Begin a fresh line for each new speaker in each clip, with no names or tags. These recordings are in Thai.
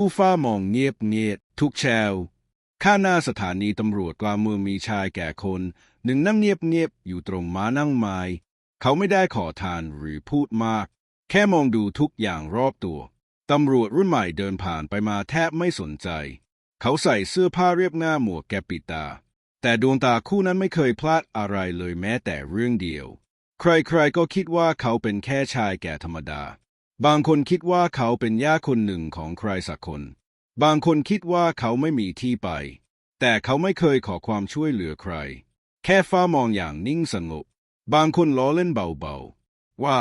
ผู้ฟ้ามองเงียบเงียบทุกแชวข้างหน้าสถานีตำรวจกลางเมืองมีชายแก่คนหนึ่งนั่งเงียบเงียบอยู่ตรงม้านั่งไม้เขาไม่ได้ขอทานหรือพูดมาก แค่มองดูทุกอย่างรอบตัวตำรวจรุ่นใหม่เดินผ่านไปมาแทบไม่สนใจ เขาใส่เสื้อผ้าเรียบง่าหมวกแกปิตา แต่ดวงตาคู่นั้นไม่เคยพลาดอะไรเลยแม้แต่เรื่องเดียว ใครๆก็คิดว่าเขาเป็นแค่ชายแก่ธรรมดา บางคนคิดว่าเขาเป็นญาติคนหนึ่งของใครสักคน บางคนคิดว่าเขาไม่มีที่ไป แต่เขาไม่เคยขอความช่วยเหลือใคร แค่ฟ้ามองอย่างนิ่งสงบ บางคนล้อเล่นเบาๆ ว่า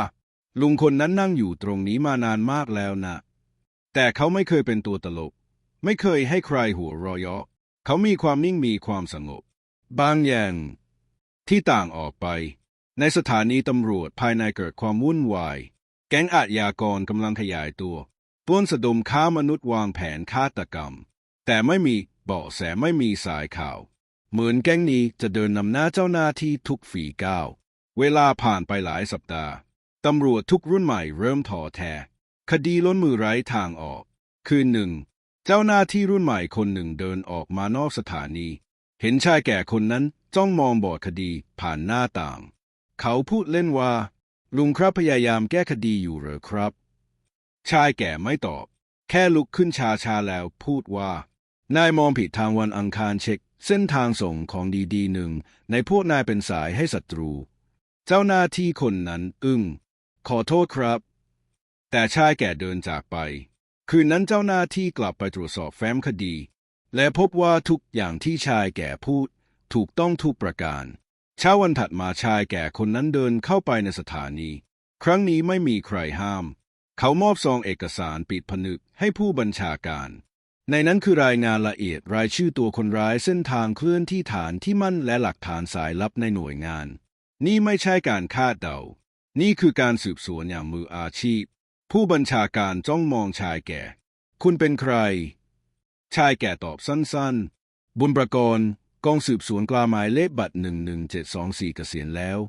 ลุงคนนั้นนั่งอยู่ตรงนี้มานานมากแล้วนะ แต่เขาไม่เคยเป็นตัวตลก ไม่เคยให้ใครหัวเรอยาะเขามีความนิ่งมีความสงบ บางอย่างที่ต่างออกไป ในสถานีตำรวจภายในเกิดความวุ่นวาย แก๊งอาชญากรกำลังขยายตัวปล้นสะดมค้ามนุษย์วางแผนฆาตกรรม แต่ไม่มีเบาะแสไม่มีสายข่าว เหมือนแก๊งนี้จะเดินนำหน้าเจ้าหน้าที่ทุกฝีก้าว เวลาผ่านไปหลายสัปดาห์ตำรวจทุกรุ่นใหม่เริ่มท้อแท้ คดีล้นมือไร้ทางออก คืนหนึ่ง เจ้าหน้าที่รุ่นใหม่คนหนึ่งเดินออกมานอกสถานี เห็นชายแก่คนนั้นจ้องมองบอดคดีผ่านหน้าต่าง เขาพูดเล่นว่า ลุงครับพยายามแก้คดีอยู่เหรอครับ ชายแก่ไม่ตอบ แค่ลุกขึ้นชาชาแล้วพูดว่า นายมองผิดทางวันอังคารเช็ค เส้นทางส่งของดีๆหนึ่ง ในพวกนายเป็นสายให้ศัตรู เจ้าหน้าที่คนนั้นอึ้ง ขอโทษครับ แต่ชายแก่เดินจากไป คืนนั้นเจ้าหน้าที่กลับไปตรวจสอบแฟ้มคดี และพบว่าทุกอย่างที่ชายแก่พูด ถูกต้องทุกประการ เช้าวันถัดมาชายแก่คนนั้นเดินเข้าไปในสถานี ครั้งนี้ไม่มีใครห้าม เขามอบซองเอกสารปิดผนึกให้ผู้บัญชาการ ในนั้นคือรายงานละเอียดรายชื่อตัวคนร้ายเส้นทางเคลื่อนที่ฐานที่มั่นและหลักฐานสายลับในหน่วยงาน นี่ไม่ใช่การคาดเดา นี่คือการสืบสวนอย่างมืออาชีพ ผู้บัญชาการจ้องมองชายแก่ คุณเป็นใคร ชายแก่ตอบสั้นๆ บุญประกรณ์ กองสืบสวนกลาหมายเลขบัตรหนึ่งหนึ่งเจ็ดสองสี่เกษียณแล้ว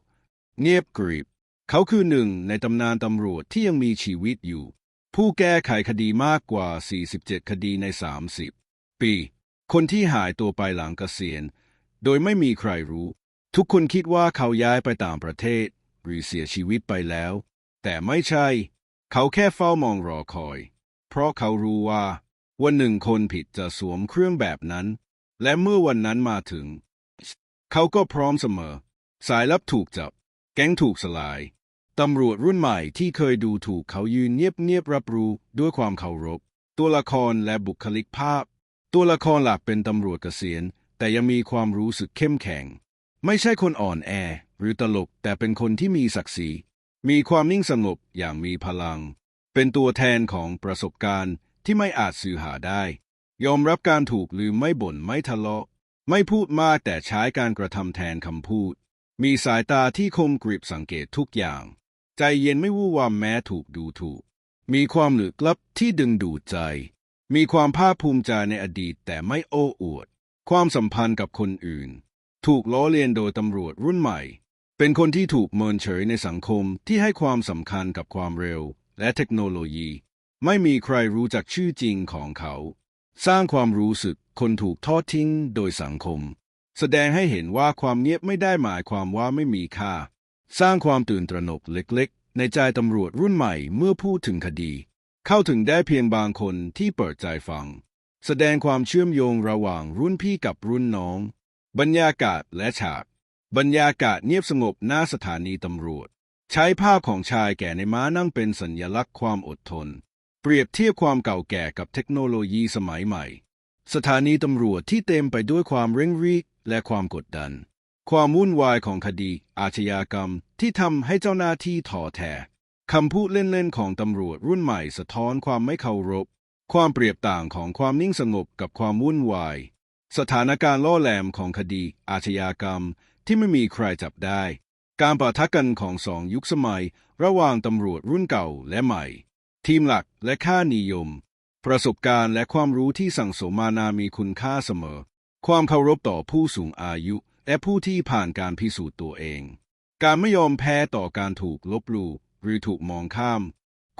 เงียบกริบ เขาคือหนึ่งในตำนานตำรวจที่ยังมีชีวิตอยู่ ผู้แก้ไขคดีมากกว่า 47 คดีใน 30 ปี คนที่หายตัวไปหลังเกษียณ โดยไม่มีใครรู้ ทุกคนคิดว่าเขาย้ายไปต่างประเทศ หรือเสียชีวิตไปแล้ว แต่ไม่ใช่ เขาแค่เฝ้ามองรอคอย เพราะเขารู้ว่าวันหนึ่งคนผิดจะสวมเครื่องแบบนั้น และเมื่อวันนั้นมาถึง เขาก็พร้อมเสมอ สายลับถูกจับ แก๊งถูกสลาย ตำรวจรุ่นใหม่ที่เคยดูถูกเขายืนเงียบๆรับรู้ด้วยความเคารพ ตัวละครและบุคลิกภาพ ตัวละครหลักเป็นตำรวจเกษียณ แต่ยังมีความรู้สึกเข้มแข็ง ไม่ใช่คนอ่อนแอ หรือตลก แต่เป็นคนที่มีศักดิ์ศรี มีความนิ่งสงบอย่างมีพลัง เป็นตัวแทนของประสบการณ์ที่ไม่อาจสื่อหาได้ ยอมรับการถูกลืมไม่บ่นไม่ทะเลาะ ไม่พูดมากแต่ใช้การกระทำแทนคำพูด มีสายตาที่คมกริบสังเกตทุกอย่าง ใจเย็นไม่วู่วามแม้ถูกดูถูก มีความลึกลับที่ดึงดูดใจ มีความภาคภูมิใจในอดีตแต่ไม่โอ้อวด ความสัมพันธ์กับคนอื่น ถูกล้อเลียนโดยตำรวจรุ่นใหม่ เป็นคนที่ถูกเมินเฉยในสังคมที่ให้ความสำคัญกับความเร็ว และเทคโนโลยี ไม่มีใครรู้จักชื่อจริงของเขา สร้างความรู้สึกคนถูกทอดทิ้งโดยสังคม แสดงให้เห็นว่าความเงียบไม่ได้หมายความว่าไม่มีค่า สร้างความตื่นตระหนกเล็กๆ ในใจตำรวจรุ่นใหม่เมื่อพูดถึงคดี เข้าถึงได้เพียงบางคนที่เปิดใจฟัง แสดงความเชื่อมโยงระหว่างรุ่นพี่กับรุ่นน้อง บรรยากาศและฉาก บรรยากาศเงียบสงบหน้าสถานีตำรวจ ใช้ภาพของชายแก่ในม้านั่งเป็นสัญลักษณ์ความอดทน เปรียบเทียบความเก่าแก่กับเทคโนโลยีสมัยใหม่ สถานีตำรวจที่เต็มไปด้วยความเร่งรีบและความกดดัน ความวุ่นวายของคดี อาชญากรรมที่ทำให้เจ้าหน้าที่ท้อแท้คำพูดเล่นๆของตำรวจรุ่นใหม่สะท้อนความไม่เคารพ ความเปรียบต่างของความนิ่งสงบกับความวุ่นวาย สถานการณ์ล่อแหลมของคดี อาชญากรรมที่ไม่มีใครจับได้ การปะทะกันของสองยุคสมัย ระหว่างตำรวจรุ่นเก่าและใหม่ ทีมหลักและค่านิยม ประสบการณ์และความรู้ที่สั่งสมมานามีคุณค่าเสมอ ความเคารพต่อผู้สูงอายุ และผู้ที่ผ่านการพิสูจน์ตัวเอง การไม่ยอมแพ้ต่อการถูกลบลู่หรือถูกมองข้าม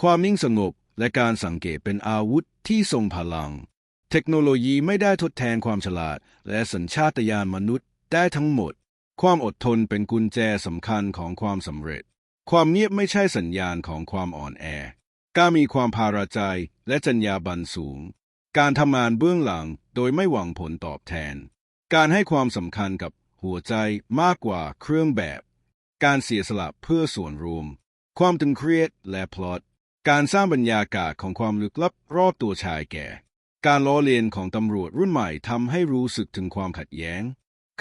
ความนิ่งสงบและการสังเกตเป็นอาวุธที่ทรงพลัง เทคโนโลยีไม่ได้ทดแทนความฉลาด และสัญชาตญาณมนุษย์ได้ทั้งหมด ความอดทนเป็นกุญแจสำคัญของความสำเร็จ ความเงียบไม่ใช่สัญญาณของความอ่อนแอ การมีความพาราใจและจรรยาบรรณสูง การทำงานเบื้องหลังโดยไม่หวังผลตอบแทน การให้ความสำคัญกับหัวใจมากกว่าเครื่องแบบ การเสียสละเพื่อส่วนรวม ความตึงเครียดและพลอตการสร้างบรรยากาศของความลึกลับรอบตัวชายแก่ การล้อเลียนของตำรวจรุ่นใหม่ทำให้รู้สึกถึงความขัดแย้ง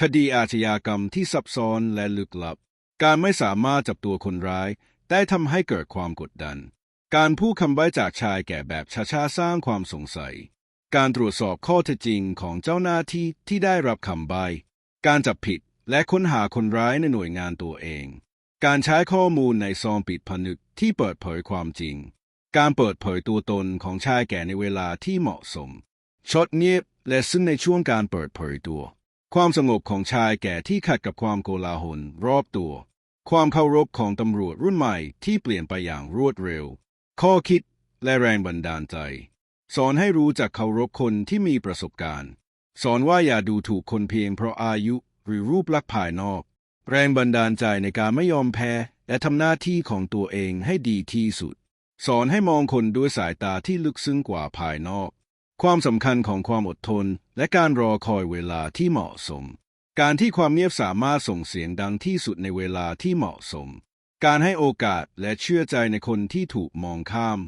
คดีอาชญากรรมที่ซับซ้อนและลึกลับ การไม่สามารถจับตัวคนร้าย ได้ทำให้เกิดความกดดัน การพูดคำใบ้จากชายแก่แบบช้าๆสร้างความสงสัย การตรวจสอบข้อเท็จจริงของเจ้าหน้าที่ที่ได้รับคำใบ้ การจับผิดและค้นหาคนร้ายในหน่วยงานตัวเอง การใช้ข้อมูลในซองปิดผนึกที่เปิดเผยความจริง การเปิดเผยตัวตนของชายแก่ในเวลาที่เหมาะสมช็อตเงียบและซึ่งในช่วงการเปิดเผยตัว ความสงบของชายแก่ที่ขัดกับความโกลาหลรอบตัว ความเคารพของตำรวจรุ่นใหม่ที่เปลี่ยนไปอย่างรวดเร็ว ข้อคิดและแรงบันดาลใจ สอนให้รู้จักเคารพคนที่มีประสบการณ์ สอนว่าอย่าดูถูกคนเพียงเพราะอายุหรือรูปลักษณ์ภายนอก แรงบันดาลใจในการไม่ยอมแพ้ และทำหน้าที่ของตัวเองให้ดีที่สุด สอนให้มองคนด้วยสายตาที่ลึกซึ้งกว่าภายนอก ความสำคัญของความอดทน และการรอคอยเวลาที่เหมาะสม การที่ความเงียบสามารถส่งเสียงดังที่สุดในเวลาที่เหมาะสม การให้โอกาสและเชื่อใจในคนที่ถูกมองข้าม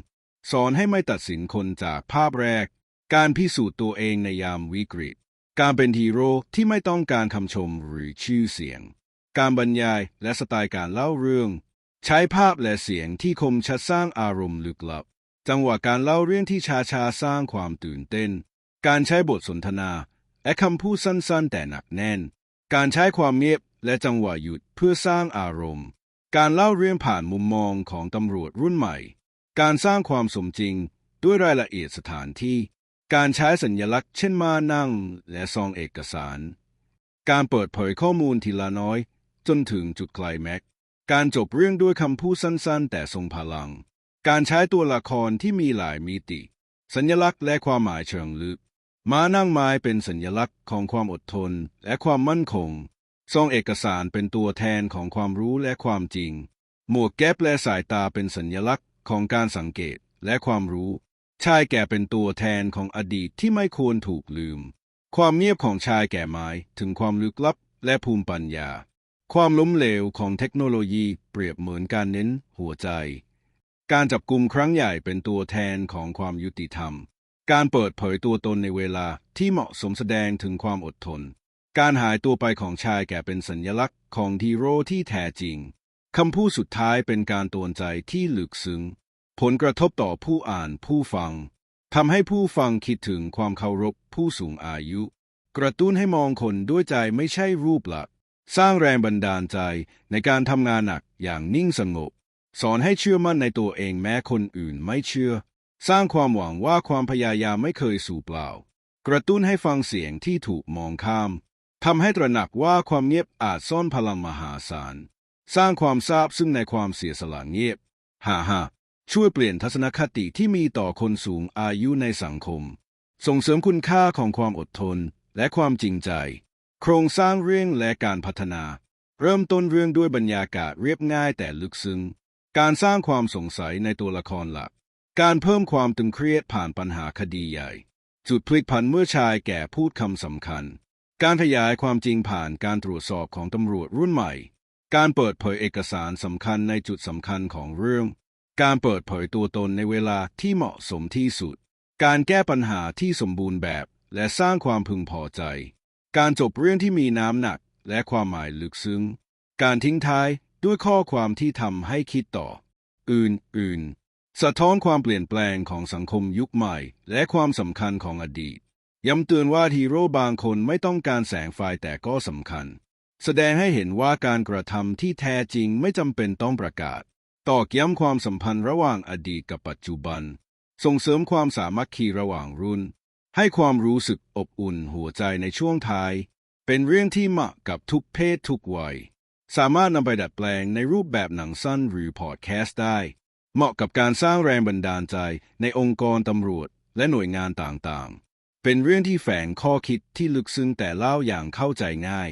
สอนให้ไม่ตัดสินคนจากภาพแรก การพิสูจน์ตัวเองในยามวิกฤต การเป็นฮีโร่ที่ไม่ต้องการคำชมหรือชื่อเสียง การบรรยายและสไตล์การเล่าเรื่อง ใช้ภาพและเสียงที่คมชัดสร้างอารมณ์ลึกลับ จังหวะการเล่าเรื่องที่ช้าชาๆสร้างความตื่นเต้น การใช้บทสนทนา และคำพูดสั้นๆ แต่หนักแน่น การใช้ความเงียบและจังหวะหยุดเพื่อสร้างอารมณ์ การเล่าเรื่องผ่านมุมมองของตำรวจรุ่นใหม่ การสร้างความสมจริงด้วยรายละเอียดสถานที่ การใช้สัญลักษณ์เช่นมานั่งและซองเอกสาร การเปิดเผยข้อมูลทีละน้อย จนถึงจุดไคลแม็กซ์การจบเรื่องด้วยคำพูดสั้นๆ แต่ทรงพลัง การใช้ตัวละครที่มีหลายมิติ สัญลักษณ์และความหมายเชิงลึกม้านั่งไม้เป็นสัญลักษณ์ของความอดทนและความมั่นคง ซองเอกสารเป็นตัวแทนของความรู้และความจริง หมวกแก๊ปและสายตาเป็นสัญลักษณ์ของการสังเกตและความรู้ ชายแก่เป็นตัวแทนของอดีตที่ไม่ควรถูกลืม ความเงียบของชายแก่ไม้ถึงความลึกลับและภูมิปัญญา ความล้มเหลวของเทคโนโลยีเปรียบเหมือนการเน้นหัวใจ การจับกลุ่มครั้งใหญ่เป็นตัวแทนของความยุติธรรม การเปิดเผยตัวตนในเวลาที่เหมาะสมแสดงถึงความอดทน การหายตัวไปของชายแก่เป็นสัญลักษณ์ของฮีโร่ที่แท้จริง คำพูดสุดท้ายเป็นการตวนใจที่ลึกซึ้ง ผลกระทบต่อผู้อ่านผู้ฟังทำให้ผู้ฟังคิดถึงความเคารพผู้สูงอายุ กระตุ้นให้มองคนด้วยใจไม่ใช่รูปลักษณ์สร้างแรงบันดาลใจในการทำงานหนักอย่างนิ่งสงบ สอนให้เชื่อมั่นในตัวเองแม้คนอื่นไม่เชื่อ สร้างความหวังว่าความพยายามไม่เคยสูญเปล่า กระตุ้นให้ฟังเสียงที่ถูกมองข้าม ทำให้ตระหนักว่าความเงียบอาจซ่อนพลังมหาศาล สร้างความทราบซึ่งในความเสียสละเงียบฮ่าฮ่าช่วยเปลี่ยนทัศนคติที่มีต่อคนสูงอายุในสังคม ส่งเสริมคุณค่าของความอดทนและความจริงใจ โครงสร้างเรื่องและการพัฒนา เริ่มต้นเรื่องด้วยบรรยากาศเรียบง่ายแต่ลึกซึ้ง การสร้างความสงสัยในตัวละครหลัก การเพิ่มความตึงเครียดผ่านปัญหาคดีใหญ่ จุดพลิกผันเมื่อชายแก่พูดคำสำคัญ การขยายความจริงผ่านการตรวจสอบของตำรวจรุ่นใหม่ การเปิดเผยเอกสารสำคัญในจุดสำคัญของเรื่อง การเปิดเผยตัวตนในเวลาที่เหมาะสมที่สุด การแก้ปัญหาที่สมบูรณ์แบบ และสร้างความพึงพอใจ การจบเรื่องที่มีน้ำหนักและความหมายลึกซึ้ง การทิ้งท้ายด้วยข้อความที่ทำให้คิดต่อ อื่นๆ สะท้อนความเปลี่ยนแปลงของสังคมยุคใหม่ และความสำคัญของอดีต ย้ำเตือนว่าฮีโร่บางคนไม่ต้องการแสงไฟแต่ก็สำคัญ แสดงให้เห็นว่าการกระทำที่แท้จริงไม่จำเป็นต้องประกาศ ตอกย้ำความสัมพันธ์ระหว่างอดีตกับปัจจุบัน ส่งเสริมความสามัคคีระหว่างรุ่น ให้ความรู้สึกอบอุ่นหัวใจในช่วงท้าย เป็นเรื่องที่เหมาะกับทุกเพศทุกวัย สามารถนำไปดัดแปลงในรูปแบบหนังสั้นหรือพอดแคสต์ได้ เหมาะกับการสร้างแรงบันดาลใจในองค์กรตำรวจและหน่วยงานต่างๆ เป็นเรื่องที่แฝงข้อคิดที่ลึกซึ้งแต่เล่าอย่างเข้าใจง่าย